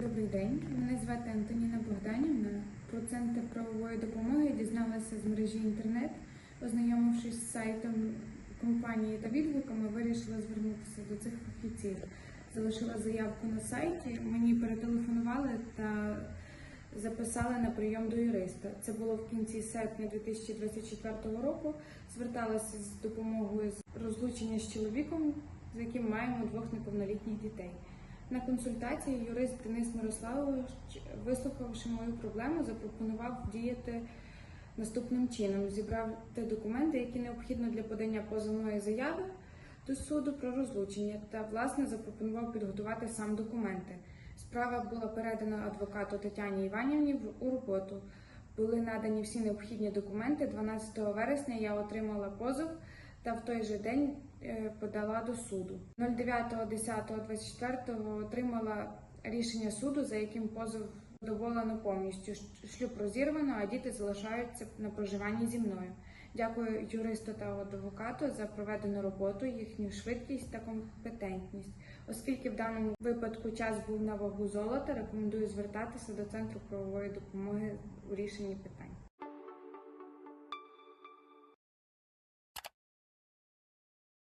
Добрий день, мене звати Антоніна Богданівна. Про центр правової допомоги дізналася з мережі інтернет. Ознайомившись з сайтом компанії та відгуками, вирішила звернутися до цих фахівців. Залишила заявку на сайті. Мені перетелефонували та записали на прийом до юриста. Це було в кінці серпня 2024 року. Зверталася з допомогою з розлучення з чоловіком, з яким маємо двох неповнолітніх дітей. На консультації юрист Денис Мирославович, вислухавши мою проблему, запропонував діяти наступним чином: зібрати документи, які необхідно для подання позовної заяви до суду про розлучення, та власне запропонував підготувати сам документи. Справа була передана адвокату Тетяні Іванівні у роботу. Були надані всі необхідні документи. 12 вересня я отримала позов та в той же день е, подала до суду. 09.10.24 отримала рішення суду, за яким позов задоволено повністю. Шлюб розірвано, а діти залишаються на проживанні зі мною. Дякую юристу та адвокату за проведену роботу, їхню швидкість та компетентність. Оскільки в даному випадку час був на вагу золота, рекомендую звертатися до центру правової допомоги у рішенні питань.